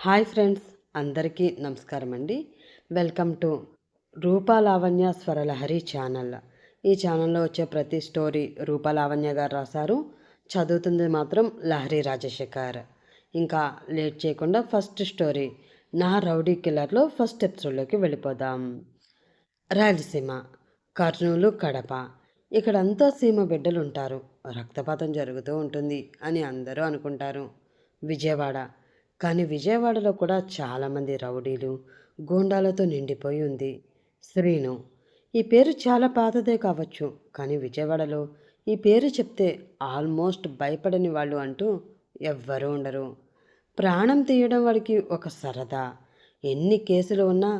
Hi friends అందరికీ నమస్కారం అండి. Welcome to Rupalavanya Swaralahari channel. ఈ ఛానల్లో వచ్చే ప్రతి స్టోరీ రూపాలావణ్య గారు రాశారు. చదువుతుంది మాత్రం లహరి రాజశేఖర్. ఇంకా లేట్ చేయకుండా ఫస్ట్ స్టోరీ నా రౌడీ కిల్లర్లో ఫస్ట్ ఎపిసోడ్లోకి వెళ్ళిపోదాం. రాయలసీమ కర్నూలు కడప. ఇక్కడంతా సీమ బిడ్డలు ఉంటారు రక్తపాతం జరుగుతూ ఉంటుంది అని అందరూ అనుకుంటారు. విజయవాడ కానీ విజయవాడలో కూడా చాలామంది రౌడీలు గూండాలతో నిండిపోయి ఉంది. శ్రీను ఈ పేరు చాలా పాతదే కావచ్చు కానీ విజయవాడలో ఈ పేరు చెప్తే ఆల్మోస్ట్ భయపడని వాళ్ళు అంటూ ఎవ్వరూ ఉండరు. ప్రాణం తీయడం వాడికి ఒక సరదా. ఎన్ని కేసులు ఉన్నా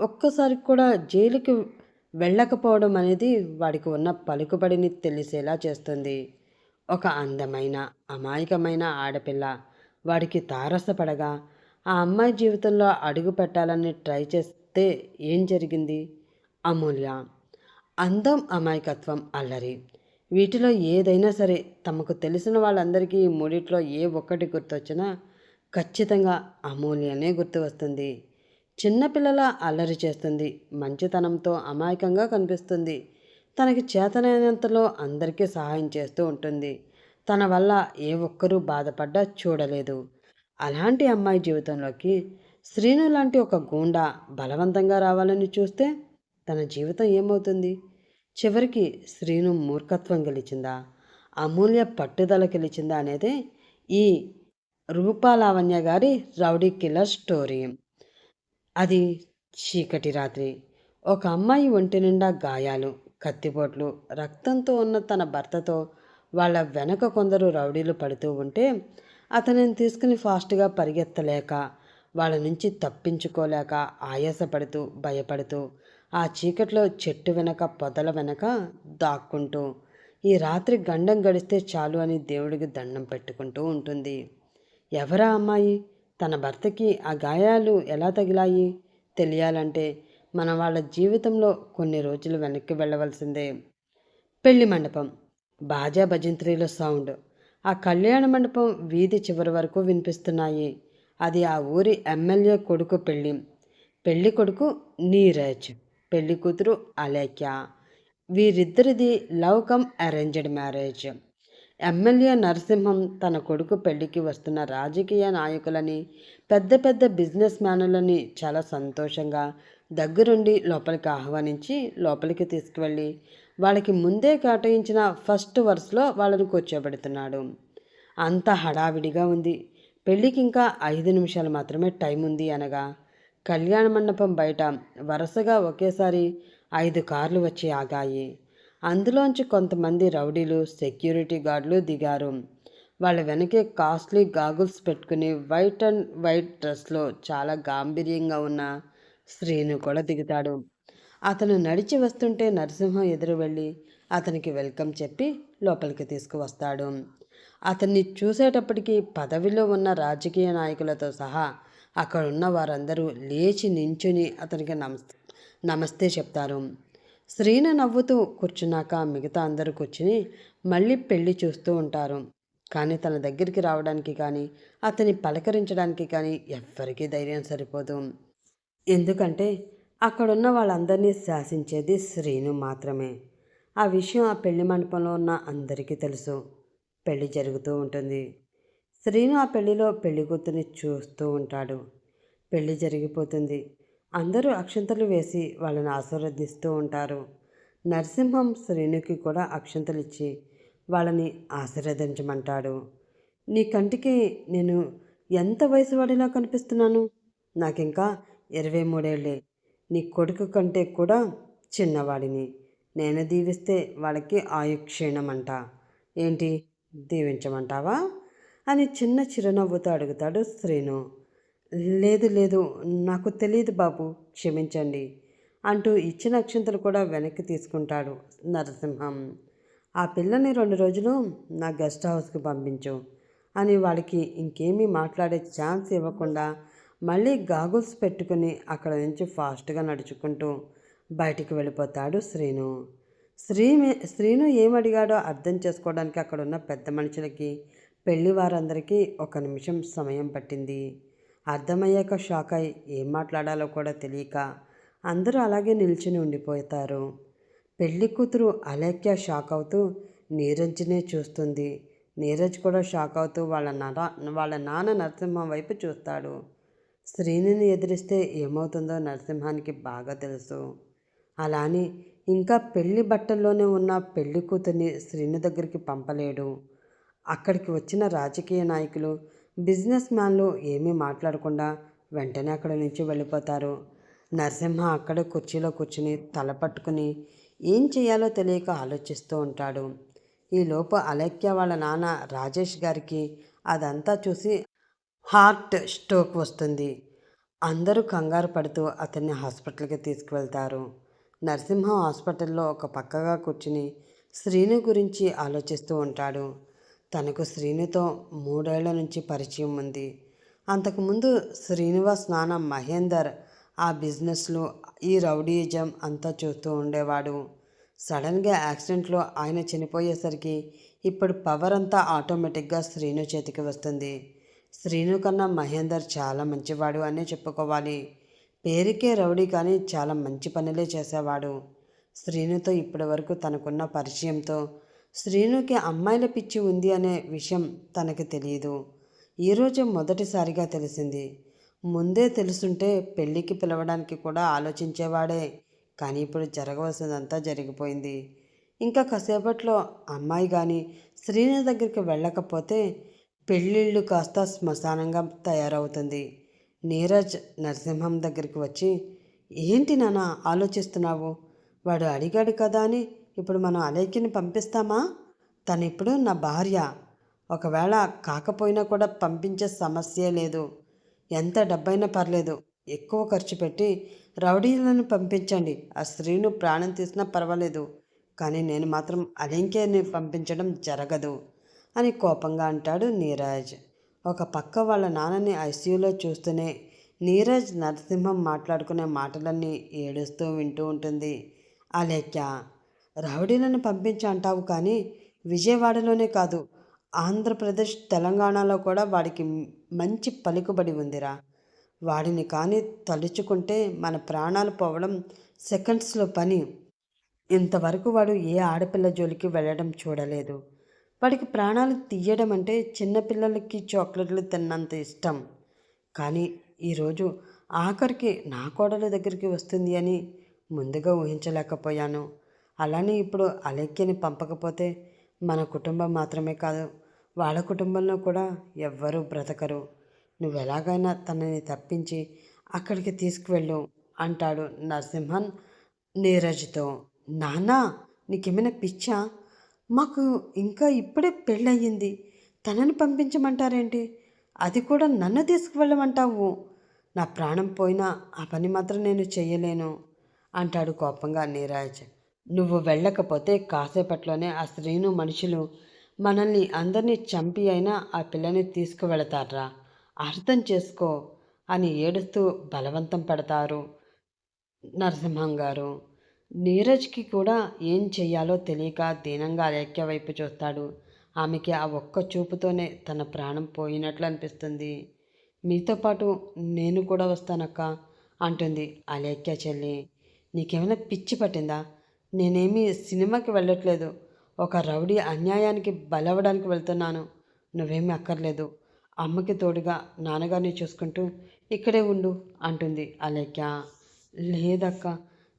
ఒక్కసారి కూడా జైలుకి వెళ్ళకపోవడం అనేది వాడికి ఉన్న పలుకుబడిని తెలిసేలా చేస్తుంది. ఒక అందమైన అమాయకమైన ఆడపిల్ల వాడికి తారసపడగా ఆ అమ్మాయి జీవితంలో అడుగు పెట్టాలని ట్రై చేస్తే ఏం జరిగింది? అమూల్య. అందం అమాయకత్వం అల్లరి. వీటిలో ఏదైనా సరే తమకు తెలిసిన వాళ్ళందరికీ ఈ మూడిట్లో ఏ ఒక్కటి గుర్తొచ్చినా ఖచ్చితంగా అమూల్యనే గుర్తు వస్తుంది చిన్నపిల్లల అల్లరి చేస్తుంది మంచితనంతో అమాయకంగా కనిపిస్తుంది. తనకి చేతనైనంతలో అందరికీ సహాయం చేస్తూ ఉంటుంది. తన వల్ల ఏ ఒక్కరూ బాధపడ్డా చూడలేదు. అలాంటి అమ్మాయి జీవితంలోకి శ్రీను లాంటి ఒక గూండా బలవంతంగా రావాలని చూస్తే తన జీవితం ఏమవుతుంది? చివరికి శ్రీను మూర్ఖత్వం గెలిచిందా? అమూల్య పట్టుదల గెలిచిందా అనేది ఈ రూపాలావణ్య గారి రౌడీ కిల్లర్ స్టోరీ. అది చీకటి రాత్రి. ఒక అమ్మాయి ఒంటి నిండా గాయాలు కత్తిపోట్లు రక్తంతో ఉన్న తన భర్తతో వాళ్ళ వెనక కొందరు రౌడీలు పడుతూ ఉంటే అతనిని తీసుకుని ఫాస్ట్గా పరిగెత్తలేక వాళ్ళ నుంచి తప్పించుకోలేక ఆయాసపడుతూ భయపడుతూ ఆ చీకట్లో చెట్టు వెనక పొదల వెనక దాక్కుంటూ ఈ రాత్రి గండం గడిస్తే చాలు అని దేవుడికి దండం పెట్టుకుంటూ ఉంటుంది. ఎవరా అమ్మాయి? తన భర్తకి ఆ గాయాలు ఎలా తగిలాయి? తెలియాలంటే మన వాళ్ళ జీవితంలో కొన్ని రోజులు వెనక్కి వెళ్ళవలసిందే. పెళ్ళి మండపం. బాజా భజంత్రీల సౌండ్. ఆ కళ్యాణ మండపం వీధి చివరి వరకు వినిపిస్తున్నాయి. అది ఆ ఊరి ఎమ్మెల్యే కొడుకు పెళ్ళి. పెళ్ళి కొడుకు నీరజ్ పెళ్ళి కూతురు Alekhya. వీరిద్దరిది love come arranged marriage. MLA Narasimham తన కొడుకు పెళ్ళికి వస్తున్న రాజకీయ నాయకులని పెద్ద పెద్ద బిజినెస్ మ్యానులని చాలా సంతోషంగా దగ్గరుండి లోపలికి ఆహ్వానించి లోపలికి తీసుకువెళ్ళి వాళ్ళకి ముందే కేటాయించిన ఫస్ట్ వరుసలో వాళ్ళని కూర్చోబెడుతున్నాడు. అంత హడావిడిగా ఉంది. పెళ్ళికి ఇంకా ఐదు నిమిషాలు మాత్రమే టైం ఉంది అనగా కళ్యాణ మండపం బయట వరుసగా ఒకేసారి ఐదు కార్లు వచ్చి ఆగాయి. అందులోంచి కొంతమంది రౌడీలు సెక్యూరిటీ గార్డులు దిగారు. వాళ్ళ వెనకే కాస్ట్లీ గాగుల్స్ పెట్టుకుని వైట్ అండ్ వైట్ డ్రెస్లో చాలా గాంభీర్యంగా ఉన్న శ్రీను కూడా దిగుతాడు. అతను నడిచి వస్తుంటే నరసింహం ఎదురు వెళ్ళి అతనికి వెల్కమ్ చెప్పి లోపలికి తీసుకువస్తాడు. అతన్ని చూసేటప్పటికి పదవిలో ఉన్న రాజకీయ నాయకులతో సహా అక్కడ ఉన్న వారందరూ లేచి నించుని అతనికి నమస్తే నమస్తే చెప్తారు. శ్రీను నవ్వుతూ కూర్చున్నాక మిగతా అందరూ కూర్చుని మళ్ళీ పెళ్ళి చూస్తూ ఉంటారు. కానీ తన దగ్గరికి రావడానికి కానీ అతన్ని పలకరించడానికి కానీ ఎవ్వరికీ ధైర్యం సరిపోదు. ఎందుకంటే అక్కడున్న వాళ్ళందరినీ శాసించేది శ్రీను మాత్రమే. ఆ విషయం ఆ పెళ్ళి మండపంలో ఉన్న అందరికీ తెలుసు. పెళ్ళి జరుగుతూ ఉంటుంది. శ్రీను ఆ పెళ్ళిలో పెళ్ళి కూతుర్ని చూస్తూ ఉంటాడు. పెళ్ళి జరిగిపోతుంది. అందరూ అక్షంతలు వేసి వాళ్ళని ఆశీర్వదిస్తూ ఉంటారు. నరసింహం శ్రీనుకి కూడా అక్షంతలు ఇచ్చి వాళ్ళని ఆశీర్వదించమంటాడు. నీ కంటికి నేను ఎంత వయసు వాడిలా కనిపిస్తున్నాను? నాకింకా ఇరవై మూడేళ్ళే. నీ కొడుకు కంటే కూడా చిన్నవాడిని. నేను దీవిస్తే వాళ్ళకి ఆయుక్షీణమంట. ఏంటి? దీవించమంటావా? అని చిన్న చిరునవ్వుతో అడుగుతాడు శ్రీను. లేదు లేదు నాకు తెలియదు బాబు క్షమించండి అంటూ ఇచ్చిన అక్షంతలు కూడా వెనక్కి తీసుకుంటాడు నరసింహం. ఆ పిల్లని రెండు రోజులు నా గెస్ట్ హౌస్కి పంపించు అని వాడికి ఇంకేమీ మాట్లాడే ఛాన్స్ ఇవ్వకుండా మళ్ళీ గాగుల్స్ పెట్టుకుని అక్కడ నుంచి ఫాస్ట్గా నడుచుకుంటూ బయటికి వెళ్ళిపోతాడు శ్రీను. శ్రీ శ్రీను ఏమడిగాడో అర్థం చేసుకోవడానికి అక్కడ ఉన్న పెద్ద మనుషులకి పెళ్ళి వారందరికీ ఒక నిమిషం సమయం పట్టింది. అర్థమయ్యాక షాక్ అయి ఏం మాట్లాడాలో కూడా తెలియక అందరూ అలాగే నిల్చుని ఉండిపోతారు. పెళ్ళి కూతురు అలేఖ్య షాక్ అవుతూ నీరజ్నే చూస్తుంది. నీరజ్ కూడా షాక్ అవుతూ వాళ్ళ నర వాళ్ళ నాన్న నరసింహం వైపు చూస్తాడు. శ్రీనిని ఎదిరిస్తే ఏమవుతుందో నరసింహానికి బాగా తెలుసు. అలా అని ఇంకా పెళ్ళి బట్టల్లోనే ఉన్న పెళ్ళి కూతుర్ని శ్రీని దగ్గరికి పంపలేడు. అక్కడికి వచ్చిన రాజకీయ నాయకులు బిజినెస్ మ్యాన్లు ఏమీ మాట్లాడకుండా వెంటనే అక్కడి నుంచి వెళ్ళిపోతారు. నరసింహ అక్కడే కుర్చీలో కూర్చుని తల పట్టుకుని ఏం చేయాలో తెలియక ఆలోచిస్తూ ఉంటాడు. ఈలోపు అలక్య వాళ్ళ నాన్న రాజేష్ గారికి అదంతా చూసి హార్ట్ స్ట్రోక్ వస్తుంది. అందరూ కంగారు పడుతూ అతన్ని హాస్పిటల్కి తీసుకువెళ్తారు. నరసింహ హాస్పిటల్లో ఒక పక్కగా కూర్చుని శ్రీను గురించి ఆలోచిస్తూ ఉంటాడు. తనకు శ్రీనుతో మూడేళ్ళ నుంచి పరిచయం ఉంది. అంతకుముందు శ్రీనివాస్ నాన్న మహేందర్ ఆ బిజినెస్లో ఈ రౌడీజం అంతా చూస్తూ ఉండేవాడు. సడన్గా యాక్సిడెంట్లో ఆయన చనిపోయేసరికి ఇప్పుడు పవర్ అంతా ఆటోమేటిక్గా శ్రీను చేతికి వస్తుంది. శ్రీను కన్నా మహేందర్ చాలా మంచివాడు అనే చెప్పుకోవాలి. పేరుకే రౌడీ కానీ చాలా మంచి పనులే చేసేవాడు. శ్రీనుతో ఇప్పటి వరకు తనకున్న పరిచయంతో శ్రీనుకి అమ్మాయిల పిచ్చి ఉంది అనే విషయం తనకి తెలియదు ఈరోజు మొదటిసారిగా తెలిసింది. ముందే తెలుసుంటే పెళ్ళికి పిలవడానికి కూడా ఆలోచించేవాడే. కానీ ఇప్పుడు జరగవలసిందంతా జరిగిపోయింది. ఇంకా కాసేపట్లో అమ్మాయి కానీ శ్రీను దగ్గరికి వెళ్ళకపోతే పెళ్ళిళ్ళు కాస్త శ్మశానంగా తయారవుతుంది. నీరజ్ నరసింహం దగ్గరికి వచ్చి ఏంటి నాన్న ఆలోచిస్తున్నావు? వాడు అడిగాడు కదా అని ఇప్పుడు మనం అలేఖ్యని పంపిస్తామా? తను ఇప్పుడు నా భార్య. ఒకవేళ కాకపోయినా కూడా పంపించే సమస్యే లేదు. ఎంత డబ్బైనా పర్లేదు. ఎక్కువ ఖర్చు పెట్టి రౌడీలను పంపించండి. ఆ స్త్రీను ప్రాణం తీసినా పర్వాలేదు. కానీ నేను మాత్రం అలింకేని పంపించడం జరగదు. అని కోపంగా అంటాడు నీరజ్. ఒక పక్క వాళ్ళ నాన్నని ఐసీయూలో చూస్తూనే నీరజ్ నరసింహం మాట్లాడుకునే మాటలన్నీ ఏడుస్తూ వింటూ ఉంటుంది. అలేఖ్య రౌడీలను పంపించి అంటావు కానీ విజయవాడలోనే కాదు ఆంధ్రప్రదేశ్ తెలంగాణలో కూడా వాడికి మంచి పలుకుబడి ఉందిరా. వాడిని కానీ తలుచుకుంటే మన ప్రాణాలు పోవడం సెకండ్స్లో పని. ఇంతవరకు వాడు ఏ ఆడపిల్ల జోలికి వెళ్ళడం చూడలేదు. వాడికి ప్రాణాలు తీయడం అంటే చిన్నపిల్లలకి చాక్లెట్లు తిన్నంత ఇష్టం. కానీ ఈరోజు ఆఖరికి నా కోడల దగ్గరికి వస్తుంది అని ముందుగా ఊహించలేకపోయాను. అలానే ఇప్పుడు అలెక్కిని పంపకపోతే మన కుటుంబం మాత్రమే కాదు వాళ్ళ కుటుంబంలో కూడా ఎవ్వరూ బ్రతకరు. నువ్వు ఎలాగైనా తనని తప్పించి అక్కడికి తీసుకువెళ్ళు అంటాడు నరసింహన్ నీరజ్తో. నానా నీకేమైనా పిచ్చా? మాకు ఇంకా ఇప్పుడే పెళ్ళయింది తనని పంపించమంటారేంటి? అది కూడా నన్ను తీసుకువెళ్ళమంటావు. నా ప్రాణం పోయినా ఆ పని మాత్రం నేను చెయ్యలేను అంటాడు కోపంగా నీరాజ్. నువ్వు వెళ్ళకపోతే కాసేపట్లోనే ఆ స్త్రీను మనుషులు మనల్ని అందరినీ చంపి అయినా ఆ పిల్లని తీసుకువెళతారా అర్థం చేసుకో అని ఏడుస్తూ బలవంతం పెడతారు నరసింహం గారు నీరజ్కి కూడా ఏం చెయ్యాలో తెలియక దీనంగా అలేఖ్య వైపు చూస్తాడు. ఆమెకి ఆ ఒక్క చూపుతోనే తన ప్రాణం పోయినట్లు అనిపిస్తుంది. మీతో పాటు నేను కూడా వస్తానక్క అంటుంది అలేఖ్య చెల్లి. నీకేమైనా పిచ్చి పట్టిందా? నేనేమీ సినిమాకి వెళ్ళట్లేదు. ఒక రౌడీ అన్యాయానికి బలవడానికి వెళ్తున్నాను. నువ్వేమీ అక్కర్లేదు. అమ్మకి తోడుగా నాన్నగారిని చూసుకుంటూ ఇక్కడే ఉండు అంటుంది అలేఖ్య. లేదక్క.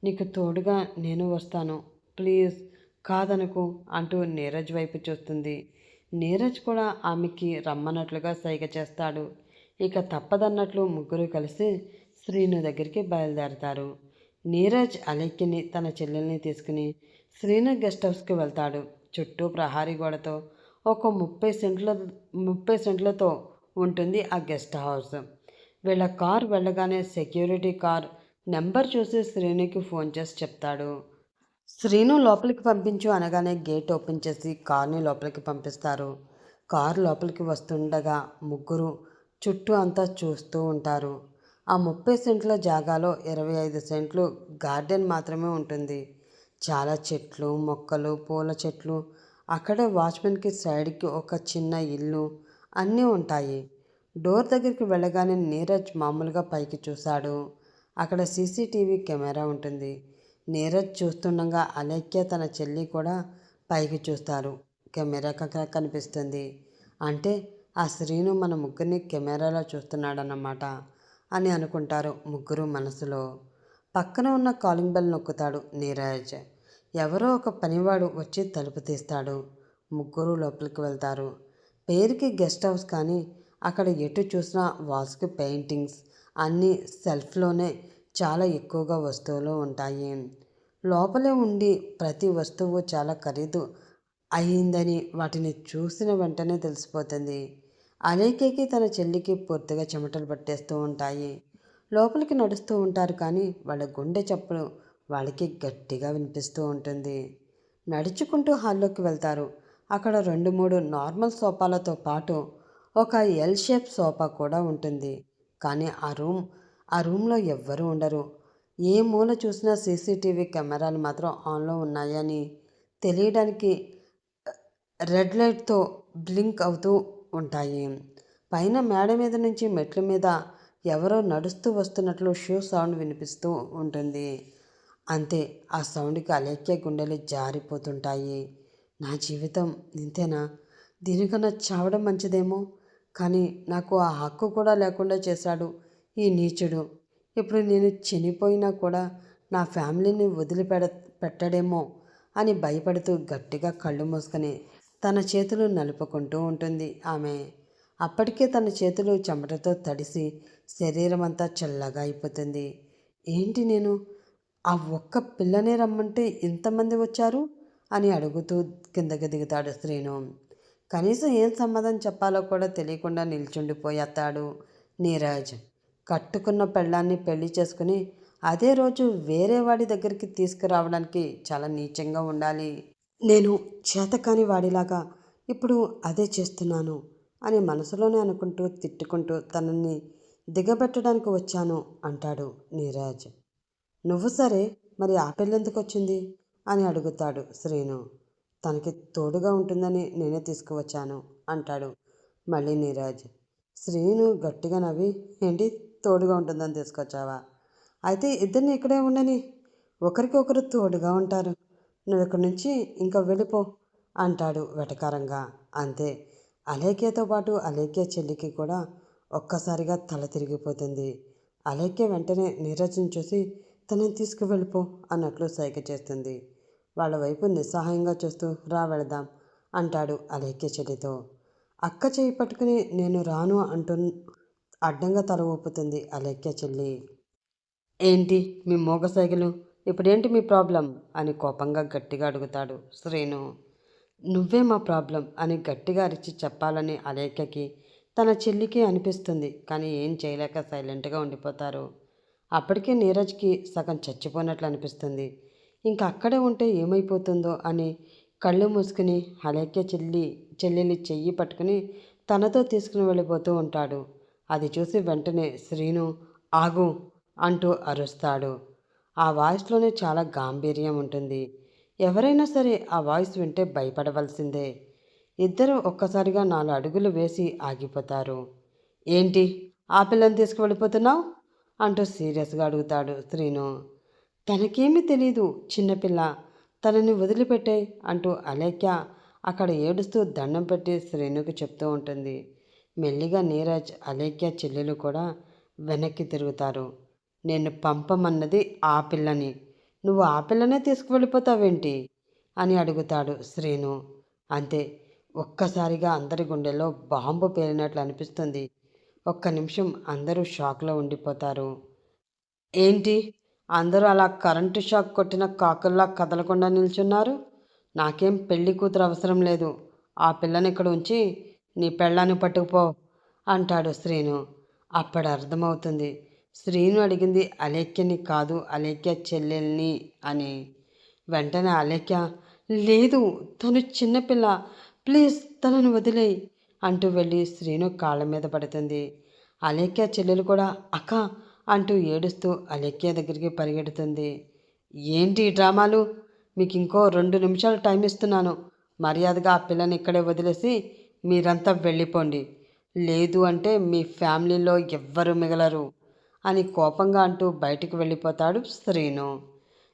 నీకు తోడుగా నేను వస్తాను. ప్లీజ్ కాదనుకు అంటూ నీరజ్ వైపు చూస్తుంది. నీరజ్ కూడా ఆమెకి రమ్మన్నట్లుగా సైగ చేస్తాడు. ఇక తప్పదన్నట్లు ముగ్గురు కలిసి శ్రీను దగ్గరికి బయలుదేరతారు. నీరజ్ అలెక్కిని తన చెల్లెల్ని తీసుకుని శ్రీను గెస్ట్ హౌస్కి వెళ్తాడు. చుట్టూ ప్రహారీ గోడతో ఒక ముప్పై సెంట్ల ముప్పై సెంట్లతో ఉంటుంది ఆ గెస్ట్ హౌస్. వీళ్ళ కార్ వెళ్ళగానే సెక్యూరిటీ కార్ నెంబర్ చూసి శ్రీనుకి ఫోన్ చేసి చెప్తాడు. శ్రీను లోపలికి పంపించు అనగానే గేట్ ఓపెన్ చేసి కార్ని లోపలికి పంపిస్తారు. కారు లోపలికి వస్తుండగా ముగ్గురు చుట్టూ అంతా చూస్తూ ఉంటారు. ఆ ముప్పై సెంట్ల జాగాలో ఇరవై ఐదు సెంట్లు గార్డెన్ మాత్రమే ఉంటుంది. చాలా చెట్లు మొక్కలు పూల చెట్లు అక్కడే వాచ్మెన్కి సైడ్కి ఒక చిన్న ఇల్లు అన్నీ ఉంటాయి. డోర్ దగ్గరికి వెళ్ళగానే నీరజ్ మామూలుగా పైకి చూశాడు. అక్కడ సీసీటీవీ కెమెరా ఉంటుంది. నీరజ్ చూస్తుండగా అలేఖ్య తన చెల్లి కూడా పైకి చూస్తారు. కెమెరా కక్కడ కనిపిస్తుంది. అంటే ఆ శ్రీను మన ముగ్గురిని కెమెరాలో చూస్తున్నాడన్నమాట అని అనుకుంటారు ముగ్గురు మనసులో. పక్కన ఉన్న కాలింగ్ బెల్ నొక్కుతాడు నీరజ్. ఎవరో ఒక పనివాడు వచ్చి తలుపు తీస్తాడు. ముగ్గురు లోపలికి వెళ్తారు. పేరుకి గెస్ట్ హౌస్ కానీ అక్కడ ఎటు చూసినా వాల్స్కి పెయింటింగ్స్ అన్నీ సెల్ఫ్లోనే చాలా ఎక్కువగా వస్తువులు ఉంటాయి. లోపలే ఉండి ప్రతి వస్తువు చాలా ఖరీదు అయ్యిందని వాటిని చూసిన వెంటనే తెలిసిపోతుంది. అలేకేకి తన చెల్లికి పూర్తిగా చెమటలు పట్టేస్తూ ఉంటాయి. లోపలికి నడుస్తూ ఉంటారు కానీ వాళ్ళ గుండె చప్పుడు వాళ్ళకి గట్టిగా వినిపిస్తూ ఉంటుంది. నడుచుకుంటూ హాల్లోకి వెళ్తారు. అక్కడ రెండు మూడు నార్మల్ సోఫాలతో పాటు ఒక ఎల్ షేప్ సోఫా కూడా ఉంటుంది. కానీ ఆ రూమ్ ఆ రూమ్లో ఎవ్వరూ ఉండరు. ఏ మూల చూసినా సీసీటీవీ కెమెరాలు మాత్రం ఆన్లో ఉన్నాయని తెలియడానికి రెడ్ లైట్తో బ్లింక్ అవుతూ ఉంటాయి. పైన మేడ మీద నుంచి మెట్ల మీద ఎవరో నడుస్తూ వస్తున్నట్లు షూ సౌండ్ వినిపిస్తూ ఉంటుంది. అంతే ఆ సౌండ్కి అలేఖ్య గుండెలు జారిపోతుంటాయి. నా జీవితం ఇంతేనా? దీనికన్నా చావడం మంచిదేమో? కానీ నాకు ఆ హక్కు కూడా లేకుండా చేశాడు ఈ నీచుడు. ఇప్పుడు నేను చనిపోయినా కూడా నా ఫ్యామిలీని వదిలిపెడ పెట్టడేమో అని భయపడుతూ గట్టిగా కళ్ళు మూసుకొని తన చేతులు నలుపుకుంటూ ఉంటుంది ఆమె. అప్పటికే తన చేతులు చెమటతో తడిసి శరీరం అంతా చల్లగా అయిపోతుంది. ఏంటి నేను? ఆ ఒక్క పిల్లనే రమ్మంటే ఇంతమంది వచ్చారు? అని అడుగుతూ కిందకి దిగుతాడు శ్రీను. కనీసం ఏం సమాధానం చెప్పాలో కూడా తెలియకుండా నిల్చుండిపోయేస్తాడు నీరాజ్. కట్టుకున్న పెళ్ళాన్ని పెళ్ళి చేసుకుని అదే రోజు వేరే వాడి దగ్గరికి తీసుకురావడానికి చాలా నీచంగా ఉండాలి. నేను చేతకాని వాడిలాగా ఇప్పుడు అదే చేస్తున్నాను అని మనసులోనే అనుకుంటూ తిట్టుకుంటూ తనని దిగబెట్టడానికి వచ్చాను అంటాడు నీరాజ్. నువ్వు సరే మరి ఆ పెళ్ళెందుకు వచ్చింది? అని అడుగుతాడు శ్రీను. తనకి తోడుగా ఉంటుందని నేనే తీసుకువచ్చాను అంటాడు మళ్ళీ నీరజ్. శ్రీను గట్టిగా నవ్వి ఏంటి తోడుగా ఉంటుందని తీసుకొచ్చావా? అయితే ఇద్దరిని ఇక్కడే ఉండని ఒకరికి ఒకరు తోడుగా ఉంటారు. నువ్వు ఇక్కడి నుంచి ఇంకా వెళ్ళిపో అంటాడు వెటకారంగా. అంతే. అలేఖ్యతో పాటు అలేఖ్య చెల్లికి కూడా ఒక్కసారిగా తల తిరిగిపోతుంది. అలేఖ్య వెంటనే నీరజ్ని చూసి తనని తీసుకువెళ్ళిపో అన్నట్లు సైగ చేస్తుంది. వాళ్ళ వైపు నిస్సహాయంగా చూస్తూ రా వెళదాం అంటాడు అలేఖ్య చెల్లితో. అక్క చేయి పట్టుకుని నేను రాను అంటు అడ్డంగా తల ఊపుతుంది అలేఖ్య చెల్లి. ఏంటి మీ మోగ సైగలు? ఇప్పుడేంటి మీ ప్రాబ్లం? అని కోపంగా గట్టిగా అడుగుతాడు శ్రీను. నువ్వే మా ప్రాబ్లం అని గట్టిగా అరిచి చెప్పాలని అలేఖ్యకి తన చెల్లికి అనిపిస్తుంది కానీ ఏం చేయలేక సైలెంట్గా ఉండిపోతారు. అప్పటికే నీరజ్కి సగం చచ్చిపోయినట్లు అనిపిస్తుంది. ఇంకా అక్కడే ఉంటే ఏమైపోతుందో అని కళ్ళు మూసుకుని అలేఖ్య చెల్లి చెల్లెలి చెయ్యి పట్టుకుని తనతో తీసుకుని వెళ్ళిపోతూ ఉంటాడు. అది చూసి వెంటనే శ్రీను ఆగు అంటూ అరుస్తాడు. ఆ వాయిస్లోనే చాలా గాంభీర్యం ఉంటుంది. ఎవరైనా సరే ఆ వాయిస్ వింటే భయపడవలసిందే. ఇద్దరు ఒక్కసారిగా నాలుగు అడుగులు వేసి ఆగిపోతారు. ఏంటి? ఆ పిల్లని తీసుకువెళ్ళిపోతున్నావు? అంటూ సీరియస్గా అడుగుతాడు శ్రీను. తనకేమీ తెలీదు చిన్నపిల్ల తనని వదిలిపెట్టే అంటూ అలేఖ్య అక్కడ ఏడుస్తూ దండం పెట్టి శ్రీనుకి చెప్తూ ఉంటుంది. మెల్లిగా నీరజ్ అలేఖ్య చెల్లెలు కూడా వెనక్కి తిరుగుతారు. నేను పంపమన్నది ఆ పిల్లని. నువ్వు ఆ పిల్లనే తీసుకువెళ్ళిపోతావేంటి? అని అడుగుతాడు శ్రీను. అంతే. ఒక్కసారిగా అందరి గుండెల్లో బాంబు పేలినట్లు అనిపిస్తుంది. ఒక్క నిమిషం అందరూ షాక్లో ఉండిపోతారు. ఏంటి? అందరూ అలా కరెంటు షాక్ కొట్టిన కాకుల్లా కదలకుండా నిల్చున్నారు. నాకేం పెళ్ళి కూతురు అవసరం లేదు. ఆ పిల్లని ఇక్కడ ఉంచి నీ పెళ్ళాన్ని పట్టుకుపో అంటాడు శ్రీను. అప్పుడు అర్థమవుతుంది. శ్రీను అడిగింది అలేఖ్యని కాదు అలేఖ్య చెల్లెల్ని అని. వెంటనే అలేఖ్య లేదు తను చిన్నపిల్ల ప్లీజ్ తనను వదిలేయి అంటూ వెళ్ళి శ్రీను కాళ్ళ మీద పడుతుంది. అలేఖ్య చెల్లెలు కూడా అక్క అంటూ ఏడుస్తూ అలెక్య దగ్గరికి పరిగెడుతుంది. ఏంటి డ్రామాలు? మీకు ఇంకో రెండు నిమిషాలు టైం ఇస్తున్నాను. మర్యాదగా ఆ పిల్లని ఇక్కడే వదిలేసి మీరంతా వెళ్ళిపోండి. లేదు అంటే మీ ఫ్యామిలీలో ఎవ్వరు మిగలరు అని కోపంగా అంటూ బయటికి వెళ్ళిపోతాడు శ్రీను.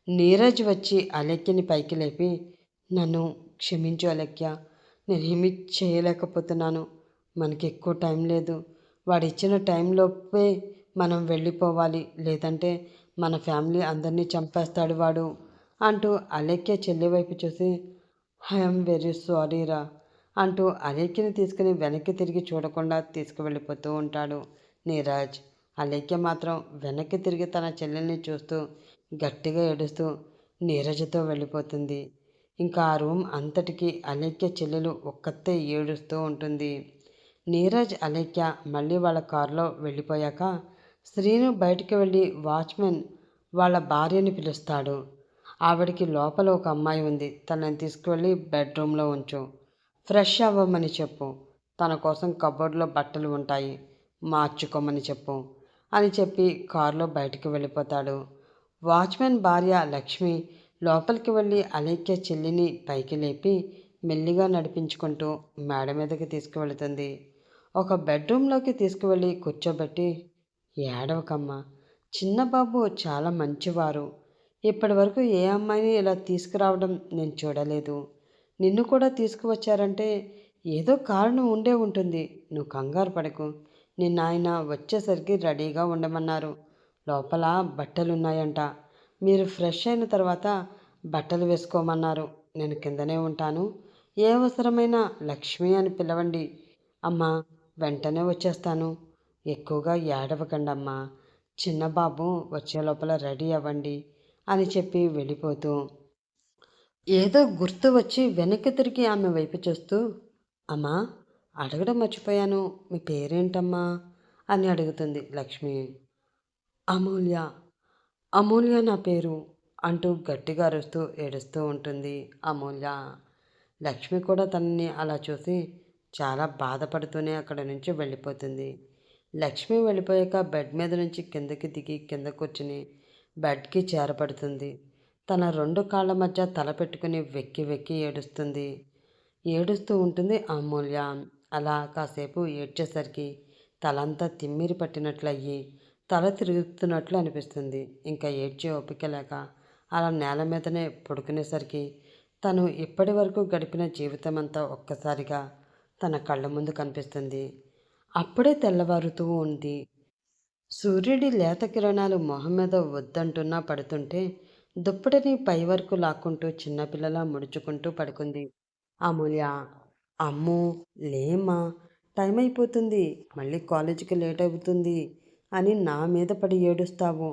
నీరజ్ వచ్చి అలెక్యని పైకి లేపి నన్ను క్షమించు అలెక్య నేనేమి చేయలేకపోతున్నాను. మనకి ఎక్కువ టైం లేదు. వాడిచ్చిన టైంలోపే మనం వెళ్ళిపోవాలి లేదంటే మన ఫ్యామిలీ అందరినీ చంపేస్తాడు వాడు అంటూ అలేఖ్య చెల్లి వైపు చూసి ఐఎమ్ వెరీ సారీరా అంటూ అలేఖ్యని తీసుకుని వెనక్కి తిరిగి చూడకుండా తీసుకువెళ్ళిపోతూ ఉంటాడు నీరజ్. అలేఖ్య మాత్రం వెనక్కి తిరిగి తన చెల్లెల్ని చూస్తూ గట్టిగా ఏడుస్తూ నీరజ్తో వెళ్ళిపోతుంది. ఇంకా ఆ రూమ్ అంతటికి అలేఖ్య చెల్లెలు ఒక్కతే ఏడుస్తూ ఉంటుంది. నీరజ్ అలేఖ్య మళ్ళీ వాళ్ళ కారులో వెళ్ళిపోయాక శ్రీను బయటికి వెళ్ళి వాచ్మెన్ వాళ్ళ భార్యని పిలుస్తాడు. ఆవిడికి లోపల ఒక అమ్మాయి ఉంది. తనని తీసుకువెళ్ళి బెడ్రూమ్లో ఉంచు. ఫ్రెష్ అవ్వమని చెప్పు. తన కోసం కబోర్డ్లో బట్టలు ఉంటాయి. మార్చుకోమని చెప్పు అని చెప్పి కారులో బయటికి వెళ్ళిపోతాడు. వాచ్మెన్ భార్య లక్ష్మి లోపలికి వెళ్ళి అలేఖ్య చెల్లిని పైకి లేపి మెల్లిగా నడిపించుకుంటూ మేడ మీదకి తీసుకువెళుతుంది. ఒక బెడ్రూమ్లోకి తీసుకువెళ్ళి కూర్చోబెట్టి ఏడవకమ్మ. చిన్నబాబు చాలా మంచివారు. ఇప్పటి వరకు ఏ అమ్మాయిని ఇలా తీసుకురావడం నేను చూడలేదు. నిన్ను కూడా తీసుకువచ్చారంటే ఏదో కారణం ఉండే ఉంటుంది. నువ్వు కంగారు పడకు. నిన్న ఆయన వచ్చేసరికి రెడీగా ఉండమన్నారు. లోపల బట్టలు ఉన్నాయంట మీరు ఫ్రెష్ అయిన తర్వాత బట్టలు వేసుకోమన్నారు. నేను కిందనే ఉంటాను. ఏ అవసరమైన లక్ష్మి అని పిలవండి. అమ్మా వెంటనే వచ్చేస్తాను. ఎక్కువగా ఏడవకండమ్మా. చిన్నబాబు చిన్న బాబు వచ్చే లోపల రెడీ అవ్వండి అని చెప్పి వెళ్ళిపోతూ ఏదో గుర్తు వచ్చి వెనక్కి తిరిగి ఆమె వైపు చూస్తూ అమ్మా అడగడం మర్చిపోయాను. మీ పేరేంటమ్మా? అని అడుగుతుంది లక్ష్మి. అమూల్య. అమూల్య నా పేరు అంటూ గట్టిగా అరుస్తూ ఏడుస్తూ ఉంటుంది అమూల్య. లక్ష్మి కూడా తనని అలా చూసి చాలా బాధపడుతూనే అక్కడ నుంచి వెళ్ళిపోతుంది. లక్ష్మి వెళ్ళిపోయాక బెడ్ మీద నుంచి కిందకి దిగి కింద కూర్చుని బెడ్కి చేరపడుతుంది. తన రెండు కాళ్ళ మధ్య తల పెట్టుకుని వెక్కి వెక్కి ఏడుస్తుంది. ఏడుస్తూ ఉంటుంది అమూల్య. అలా కాసేపు ఏడ్చేసరికి తలంతా తిమ్మిరి పట్టినట్లయ్యి తల తిరుగుతున్నట్లు అనిపిస్తుంది. ఇంకా ఏడ్చే ఓపిక లేక అలా నేల మీదనే పడుకునేసరికి తను ఇప్పటి వరకు గడిపిన జీవితం అంతా ఒక్కసారిగా తన కళ్ళ ముందు కనిపిస్తుంది. అప్పుడే తెల్లవారుతూ ఉంది. సూర్యుడి లేత కిరణాలు మొహం మీద వద్దంటున్నా పడుతుంటే దుప్పటిని పై వరకు లాక్కుంటూ చిన్నపిల్లలా ముడుచుకుంటూ పడుకుంది. అమూల్య అమ్ము లేమ్మా టైం అయిపోతుంది. మళ్ళీ కాలేజీకి లేట్ అవుతుంది అని నా మీద పడి ఏడుస్తావు.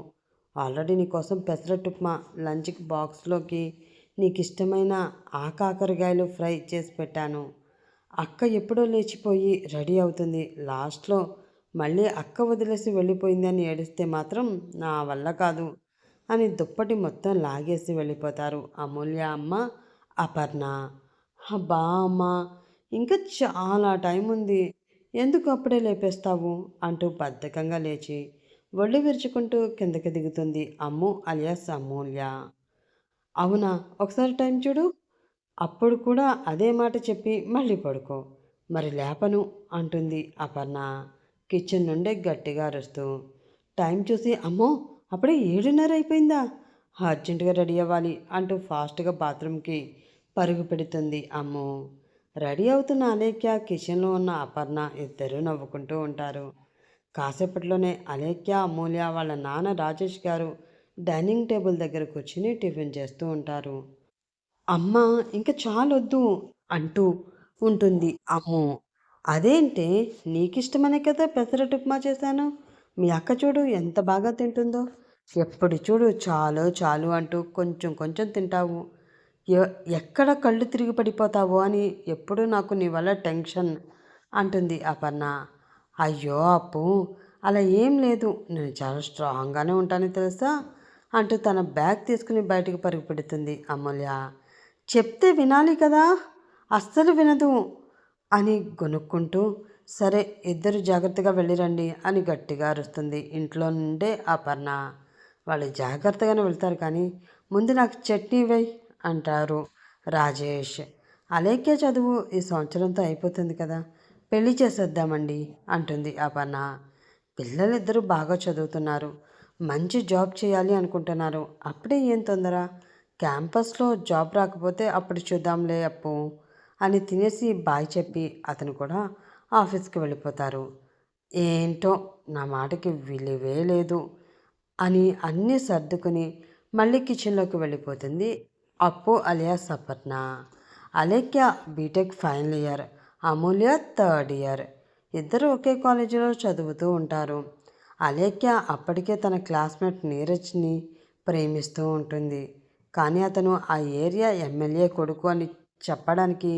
ఆల్రెడీ నీకోసం పెసరట్టు ఉప్మా లంచ్కి బాక్స్లోకి నీకు ఇష్టమైన ఆకాకరకాయలు ఫ్రై చేసి పెట్టాను. అక్క ఎప్పుడో లేచిపోయి రెడీ అవుతుంది. లాస్ట్లో మళ్ళీ అక్క వదిలేసి వెళ్ళిపోయిందని ఏడిస్తే మాత్రం నా వల్ల కాదు అని దుప్పటి మొత్తం లాగేసి వెళ్ళిపోతారు. అమూల్య అమ్మ అపర్ణ. అబ్బా అమ్మ ఇంకా చాలా టైం ఉంది. ఎందుకు అప్పుడే లేపేస్తావు? అంటూ బద్ధకంగా లేచి ఒళ్ళు విరుచుకుంటూ కిందకి దిగుతుంది అమ్ము అలియాస్ అమూల్య. అవునా? ఒకసారి టైం చూడు. అప్పుడు కూడా అదే మాట చెప్పి మళ్ళీ పడుకో. మరి లేపను అంటుంది అపర్ణ. కిచెన్ నుండే గట్టిగా అరుస్తూ. టైం చూసి అమ్మో అప్పుడే ఏడున్నర అయిపోయిందా? అర్జెంటుగా రెడీ అవ్వాలి అంటూ ఫాస్ట్గా బాత్రూమ్కి పరుగు పెడుతుంది అమ్మో. రెడీ అవుతున్న అలేఖ్య కిచెన్లో ఉన్న అపర్ణ ఇద్దరూ నవ్వుకుంటూ ఉంటారు. కాసేపట్లోనే అలేఖ్య అమూల్య వాళ్ళ నాన్న రాజేష్ గారు డైనింగ్ టేబుల్ దగ్గర కూర్చుని టిఫిన్ చేస్తూ ఉంటారు. అమ్మ ఇంకా చాలొద్దు అంటూ ఉంటుంది అమ్మో. అదేంటే నీకిష్టమనే కదా పెసరట్టు ఉప్మా చేశాను? మీ అక్క చూడు ఎంత బాగా తింటుందో. ఎప్పుడు చూడు చాలు చాలు అంటూ కొంచెం కొంచెం తింటావు. ఎక్కడ కళ్ళు తిరిగి పడిపోతావో అని ఎప్పుడు నాకు నీ వల్ల టెన్షన్ అంటుంది అపర్ణ. అయ్యో అప్పు అలా ఏం లేదు. నేను చాలా స్ట్రాంగ్గానే ఉంటానని తెలుసా? అంటూ తన బ్యాగ్ తీసుకుని బయటకు పరుగు పెడుతుంది అమూల్య. చెప్తే వినాలి కదా అస్సలు వినదు అని గొనుక్కుంటూ సరే ఇద్దరు జాగ్రత్తగా వెళ్ళిరండి అని గట్టిగా అరుస్తుంది. ఇంట్లో నుండే అపర్ణ. వాళ్ళు జాగ్రత్తగానే వెళ్తారు కానీ ముందు నాకు చట్నీ వై అంటారు రాజేష్. అలేఖ్య చదువు ఈ సంవత్సరంతో అయిపోతుంది కదా పెళ్ళి చేసేద్దామండి అంటుంది అపర్ణ. పిల్లలిద్దరూ బాగా చదువుతున్నారు మంచి జాబ్ చేయాలి అనుకుంటున్నారు అప్పుడే ఏం తొందర? క్యాంపస్లో జాబ్ రాకపోతే అప్పుడు చూద్దాంలే అప్పు అని తినేసి బాయ్ చెప్పి అతను కూడా ఆఫీస్కి వెళ్ళిపోతారు. ఏంటో నా మాటకి విలువే లేదు అని అన్నీ సర్దుకుని మళ్ళీ కిచెన్లోకి వెళ్ళిపోతుంది Appu alias Saparna. Alekhya B Tech final year Amulya third year. ఇద్దరు ఒకే కాలేజీలో చదువుతూ ఉంటారు. అలేఖ్య అప్పటికే తన క్లాస్మేట్ నీరజ్ని ప్రేమిస్తూ ఉంటుంది. కానీ అతను ఆ ఏరియా ఎమ్మెల్యే కొడుకు అని చెప్పడానికి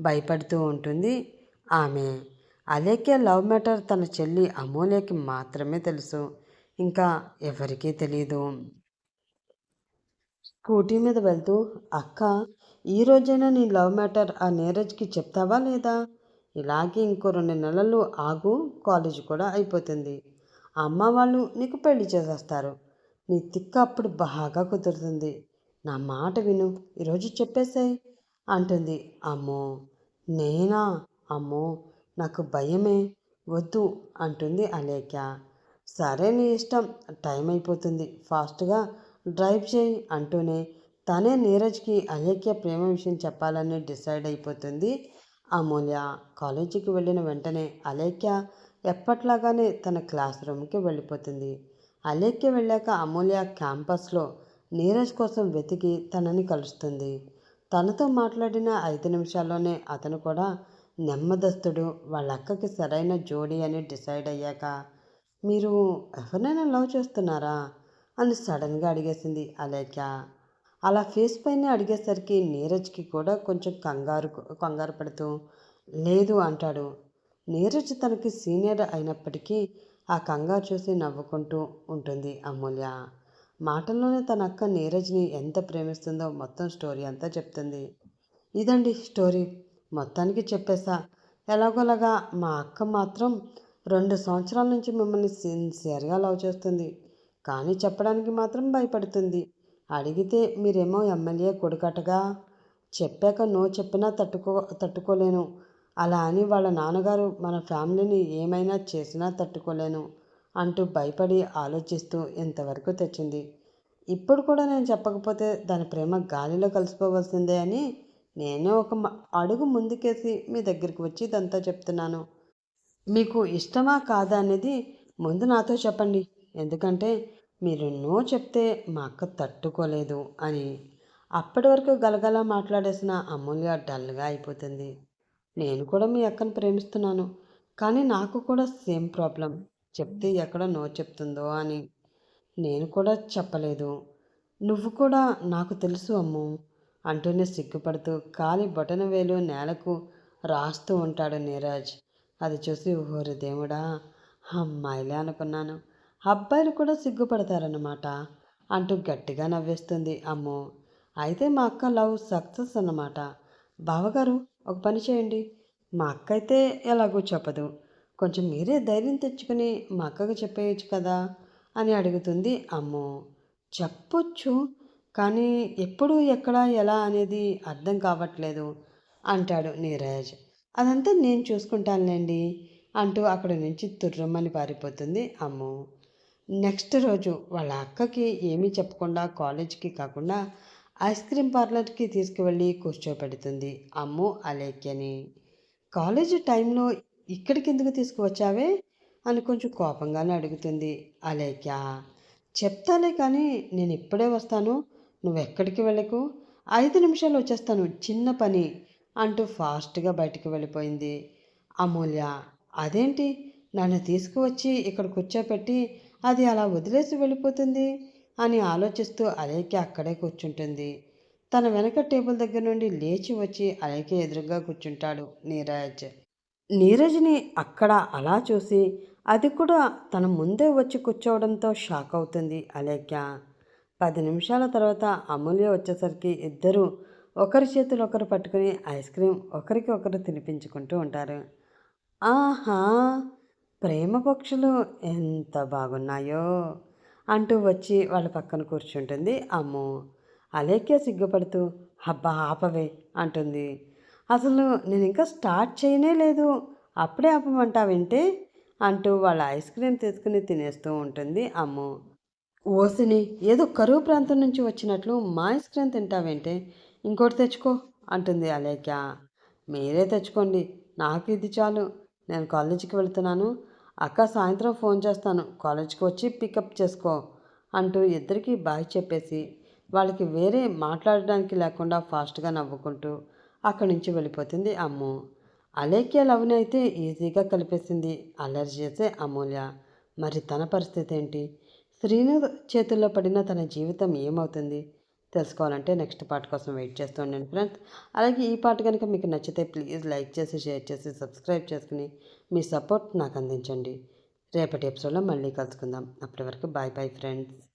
భయపడుతూ ఉంటుంది. ఆమె అలేఖ్య లవ్ మ్యాటర్ తన చెల్లి అమూల్యకి మాత్రమే తెలుసు. ఇంకా ఎవరికీ తెలియదు స్కూటీ మీద వెళ్తూ అక్క ఈ రోజైనా నీ లవ్ మ్యాటర్ ఆ నీరజ్కి చెప్తావా లేదా? ఇలాగే ఇంకో రెండు నెలలు ఆగు కాలేజ్ కూడా అయిపోతుంది. అమ్మ వాళ్ళు నీకు పెళ్ళి చేసేస్తారు. నీ తిక్క అప్పుడు బాగా కుదురుతుంది. నా మాట విను ఈరోజు చెప్పేశాయి అంటుంది. అమ్మో నేనా? అమ్మో నాకు భయమే. వద్దు అంటుంది అలేఖ్య. సరే నీ ఇష్టం. టైం అయిపోతుంది. ఫాస్ట్గా డ్రైవ్ చేయి అంటూనే తనే నీరజ్కి అలేఖ్య ప్రేమ విషయం చెప్పాలని డిసైడ్ అయిపోతుంది. అమూల్య కాలేజీకి వెళ్ళిన వెంటనే అలేఖ్య ఎప్పట్లాగానే తన క్లాస్ రూమ్కి వెళ్ళిపోతుంది. అలేఖ్య వెళ్ళాక అమూల్య క్యాంపస్లో నీరజ్ కోసం వెతికి తనని కలుస్తుంది. తనతో మాట్లాడిన ఐదు నిమిషాల్లోనే అతను కూడా నెమ్మదస్తుడు వాళ్ళ అక్కకి సరైన జోడి అని డిసైడ్ అయ్యాక మీరు ఎవరినైనా లవ్ చేస్తున్నారా? అని సడన్గా అడిగేసింది అలేఖ్య. అలా ఫేస్ పైన అడిగేసరికి నీరజ్కి కూడా కొంచెం కంగారు కంగారు పడుతూ లేదు అంటాడు. నీరజ్ తనకి సీనియర్ అయినప్పటికీ ఆ కంగారు చూసి నవ్వుకుంటూ ఉంటుంది అమూల్య. మాటల్లోనే తన అక్క నీరజ్ని ఎంత ప్రేమిస్తుందో మొత్తం స్టోరీ అంతా చెప్తుంది. ఇదండి స్టోరీ. మొత్తానికి చెప్పేసా. ఎలాగోలాగా మా అక్క మాత్రం రెండు సంవత్సరాల నుంచి మిమ్మల్ని సిన్సియర్గా లవ్ చేస్తుంది. కానీ చెప్పడానికి మాత్రం భయపడుతుంది. అడిగితే మీరేమో ఎమ్మెల్యే కొడుకటగా చెప్పాక నో చెప్పినా తట్టుకో తట్టుకోలేను. అలా అని వాళ్ళ నాన్నగారు మన ఫ్యామిలీని ఏమైనా చేసినా తట్టుకోలేను. అంటూ భయపడి ఆలోచిస్తూ ఇంతవరకు తెచ్చింది. ఇప్పుడు కూడా నేను చెప్పకపోతే దాని ప్రేమ గాలిలో కలిసిపోవలసిందే అని నేనే ఒక అడుగు ముందుకేసి మీ దగ్గరికి వచ్చి ఇదంతా చెప్తున్నాను. మీకు ఇష్టమా కాదా అనేది ముందు నాతో చెప్పండి. ఎందుకంటే మీరు నో చెప్తే మా అక్క తట్టుకోలేదు అని. అప్పటి వరకు గలగల మాట్లాడేసిన అమూల్య డల్గా అయిపోతుంది. నేను కూడా మీ అక్కను ప్రేమిస్తున్నాను. కానీ నాకు కూడా సేమ్ ప్రాబ్లం చెప్తే ఎక్కడ నో చెప్తుందో అని నేను కూడా చెప్పలేదు. నువ్వు కూడా నాకు తెలుసు అమ్ము అంటూనే సిగ్గుపడుతూ కాలి బొటన వేలు నేలకు రాస్తూ ఉంటాడు నీరజ్. అది చూసి ఊరి దేవుడా అమ్మాయిలే అనుకున్నాను. అబ్బాయిలు కూడా సిగ్గుపడతారన్నమాట అంటూ గట్టిగా నవ్వేస్తుంది అమ్మో. అయితే మా అక్క లవ్ సక్సెస్ అన్నమాట. బావగారు ఒక పని చేయండి. మా అక్క అయితే ఎలాగో చెప్పదు. కొంచెం మీరే ధైర్యం తెచ్చుకుని మా అక్కకు చెప్పేయచ్చు కదా? అని అడుగుతుంది అమ్మో. చెప్పొచ్చు కానీ ఎప్పుడు ఎక్కడ ఎలా అనేది అర్థం కావట్లేదు అంటాడు నీరజ్. అదంతా నేను చూసుకుంటానులేండి అంటూ అక్కడి నుంచి తుర్రమ్మని పారిపోతుంది అమ్ము. నెక్స్ట్ రోజు వాళ్ళ అక్కకి ఏమీ చెప్పకుండా కాలేజ్కి కాకుండా ఐస్ క్రీమ్ పార్లర్కి తీసుకువెళ్ళి కూర్చోపెడుతుంది అమ్ము అలేఖ్యని. కాలేజ్ టైంలో ఇక్కడికి ఎందుకు తీసుకువచ్చావే? అని కొంచెం కోపంగానే అడుగుతుంది అలేఖ్య. చెప్తాలే కానీ నేను ఇప్పుడే వస్తాను. నువ్వు ఎక్కడికి వెళ్ళకు? ఐదు నిమిషాలు వచ్చేస్తాను. చిన్న పని అంటూ ఫాస్ట్గా బయటికి వెళ్ళిపోయింది. అమూల్య అదేంటి? నన్ను తీసుకువచ్చి ఇక్కడ కూర్చోపెట్టి అది అలా వదిలేసి వెళ్ళిపోతుంది? అని ఆలోచిస్తూ అలేఖ్య అక్కడే కూర్చుంటుంది. తన వెనక టేబుల్ దగ్గర నుండి లేచి వచ్చి అలేఖ్య ఎదురుగా కూర్చుంటాడు నీరజ్. నీరజ్ని అక్కడ అలా చూసి అది కూడా తన ముందే వచ్చి కూర్చోవడంతో షాక్ అవుతుంది అలేఖ్య. పది నిమిషాల తర్వాత అమూల్య వచ్చేసరికి ఇద్దరు ఒకరి చేతులు ఒకరు పట్టుకుని ఐస్ క్రీమ్ ఒకరికి ఒకరు తినిపించుకుంటూ ఉంటారు. ఆహా! ప్రేమ పక్షులు ఎంత బాగున్నాయో! అంటూ వచ్చి వాళ్ళ పక్కన కూర్చుంటుంది అమ్ము. అలేఖ్య సిగ్గుపడుతూ హబ్బా ఆపవే అంటుంది. అసలు నేను ఇంకా స్టార్ట్ చేయనే లేదు. అప్పుడే ఆపమంటావేంటే అంటూ వాళ్ళ ఐస్ క్రీమ్ తీసుకుని తినేస్తూ ఉంటుంది అమ్ము. ఓసిని ఏదో కరువు ప్రాంతం నుంచి వచ్చినట్లు మా ఐస్ క్రీమ్ తింటావేంటే ఇంకోటి తెచ్చుకో అంటుంది అలేఖ్య. మీరే తెచ్చుకోండి నాకు ఇది చాలు. నేను కాలేజీకి వెళ్తున్నాను. అక్క సాయంత్రం ఫోన్ చేస్తాను. కాలేజీకి వచ్చి పికప్ చేసుకో అంటూ ఇద్దరికీ బాయ్ చెప్పేసి వాళ్ళకి వేరే మాట్లాడడానికి లేకుండా ఫాస్ట్గా నవ్వుకుంటూ అక్కడి నుంచి వెళ్ళిపోతుంది అమ్ము. అలేఖ్య లవ్ని అయితే ఈజీగా కలిపేసింది. అల్లరి చేసే అమూల్య. మరి తన పరిస్థితి ఏంటి? శ్రీను చేతుల్లో పడిన తన జీవితం ఏమవుతుంది? తెలుసుకోవాలంటే నెక్స్ట్ పార్ట్ కోసం వెయిట్ చేస్తూ ఉండండి ఫ్రెండ్స్. అలాగే ఈ పార్ట్ కనుక మీకు నచ్చితే ప్లీజ్ లైక్ చేసి షేర్ చేసి సబ్స్క్రైబ్ చేసుకుని మీ సపోర్ట్ నాకు అందించండి. రేపటి ఎపిసోడ్లో మళ్ళీ కలుసుకుందాం. అప్పటి వరకు బాయ్ బాయ్ ఫ్రెండ్స్.